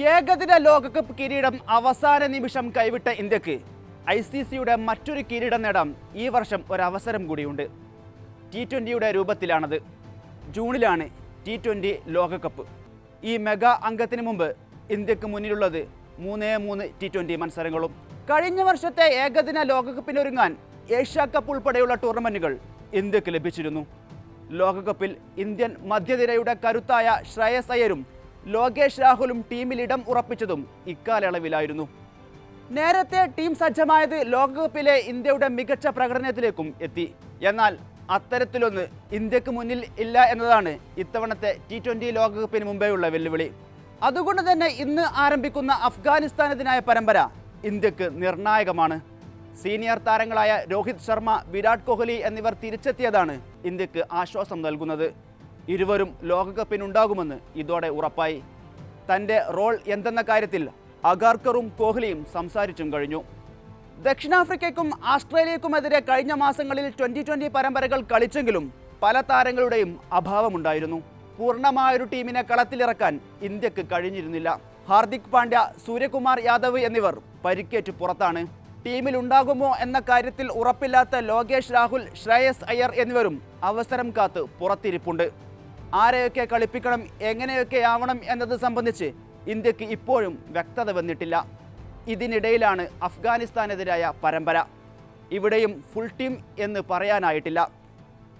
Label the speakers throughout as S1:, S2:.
S1: ഏകദിന ലോകകപ്പ് കിരീടം അവസാന നിമിഷം കൈവിട്ട ഇന്ത്യയ്ക്ക് ഐ സി സിയുടെ മറ്റൊരു കിരീടം നേടാം ഈ വർഷം ഒരവസരം കൂടിയുണ്ട്. ടി ട്വന്റിയുടെ രൂപത്തിലാണത്. ജൂണിലാണ് ടി ട്വന്റി ലോകകപ്പ്. ഈ മെഗാ അംഗത്തിന് മുമ്പ് ഇന്ത്യയ്ക്ക് മുന്നിലുള്ളത് മൂന്നേ മൂന്ന് ടി ട്വന്റി മത്സരങ്ങളും. കഴിഞ്ഞ വർഷത്തെ ഏകദിന ലോകകപ്പിനൊരുങ്ങാൻ ഏഷ്യ കപ്പ് ഉൾപ്പെടെയുള്ള ടൂർണമെന്റുകൾ ഇന്ത്യയ്ക്ക് ലഭിച്ചിരുന്നു. ലോകകപ്പിൽ ഇന്ത്യൻ മധ്യനിരയുടെ കരുത്തായ ശ്രേയസ് അയ്യരും ലോകേഷ് രാഹുലും ടീമിൽ ഇടം ഉറപ്പിച്ചതും ഇക്കാലയളവിലായിരുന്നു. നേരത്തെ ടീം സജ്ജമായത് ലോകകപ്പിലെ ഇന്ത്യയുടെ മികച്ച പ്രകടനത്തിലേക്കും എത്തി. എന്നാൽ അത്തരത്തിലൊന്ന് ഇന്ത്യയ്ക്ക് മുന്നിൽ ഇല്ല എന്നതാണ് ഇത്തവണത്തെ ടി ട്വന്റി ലോകകപ്പിന് മുമ്പേയുള്ള വെല്ലുവിളി. അതുകൊണ്ട് തന്നെ ഇന്ന് ആരംഭിക്കുന്ന അഫ്ഗാനിസ്ഥാനെതിനായ പരമ്പര ഇന്ത്യയ്ക്ക് നിർണായകമാണ്. സീനിയർ താരങ്ങളായ രോഹിത് ശർമ്മ വിരാട് കോഹ്ലി എന്നിവർ തിരിച്ചെത്തിയതാണ് ഇന്ത്യയ്ക്ക് ആശ്വാസം നൽകുന്നത്. ഇരുവരും ലോകകപ്പിനുണ്ടാകുമെന്ന് ഇതോടെ ഉറപ്പായി. തന്റെ റോൾ എന്തെന്ന കാര്യത്തിൽ അഗാർക്കറും കോഹ്ലിയും സംസാരിച്ചും കഴിഞ്ഞു. ദക്ഷിണാഫ്രിക്കയ്ക്കും ആസ്ട്രേലിയക്കുമെതിരെ കഴിഞ്ഞ മാസങ്ങളിൽ ട്വന്റി ട്വന്റി പരമ്പരകൾ കളിച്ചെങ്കിലും പല താരങ്ങളുടെയും അഭാവമുണ്ടായിരുന്നു. പൂർണമായൊരു ടീമിനെ കളത്തിലിറക്കാൻ ഇന്ത്യയ്ക്ക് കഴിഞ്ഞിരുന്നില്ല. ഹാർദിക് പാണ്ഡ്യ സൂര്യകുമാർ യാദവ് എന്നിവർ പരിക്കേറ്റ് പുറത്താണ്. ടീമിൽ ഉണ്ടാകുമോ എന്ന കാര്യത്തിൽ ഉറപ്പില്ലാത്ത ലോകേഷ് രാഹുൽ ശ്രേയസ് അയ്യർ എന്നിവരും അവസരം കാത്ത് പുറത്തിരിപ്പുണ്ട്. ആരെയൊക്കെ കളിപ്പിക്കണം എങ്ങനെയൊക്കെ ആവണം എന്നത് സംബന്ധിച്ച് ഇന്ത്യയ്ക്ക് ഇപ്പോഴും വ്യക്തത വന്നിട്ടില്ല. ഇതിനിടയിലാണ് അഫ്ഗാനിസ്ഥാനെതിരായ പരമ്പര. ഇവിടെയും ഫുൾ ടീം എന്ന് പറയാനായിട്ടില്ല.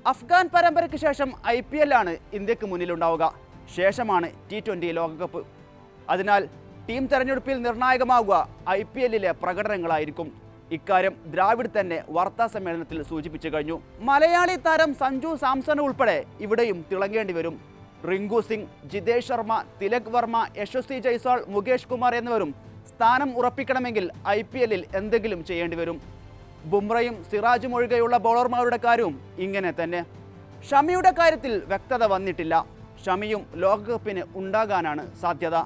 S1: അഫ്ഗാൻ പരമ്പരയ്ക്ക് ശേഷം ഐ പി എല്ലാണ് ഇന്ത്യയ്ക്ക് മുന്നിലുണ്ടാവുക. ശേഷമാണ് ടി ട്വന്റി ലോകകപ്പ്. അതിനാൽ ടീം തെരഞ്ഞെടുപ്പിൽ നിർണായകമാവുക ഐ പി എല്ലിലെ പ്രകടനങ്ങളായിരിക്കും. ഇക്കാര്യം ദ്രാവിഡ് തന്നെ വാർത്താ സമ്മേളനത്തിൽ സൂചിപ്പിച്ചു കഴിഞ്ഞു. മലയാളി താരം സഞ്ജു സാംസൺ ഉൾപ്പെടെ ഇവിടെയും തിളങ്ങേണ്ടി വരും. റിങ്കു സിംഗ് ജിതേഷ് ശർമ്മ തിലക് വർമ്മ യശസ്വി ജയ്സ്വാൾ മുകേഷ് കുമാർ എന്നിവരും സ്ഥാനം ഉറപ്പിക്കണമെങ്കിൽ ഐ പി എല്ലിൽ എന്തെങ്കിലും ചെയ്യേണ്ടി വരും. ബുംറയും സിറാജും ഒഴികെയുള്ള ബോളർമാരുടെ കാര്യവും ഇങ്ങനെ തന്നെ. ഷമിയുടെ കാര്യത്തിൽ വ്യക്തത വന്നിട്ടില്ല. ഷമിയും ലോകകപ്പിന് ഉണ്ടാകാനാണ് സാധ്യത.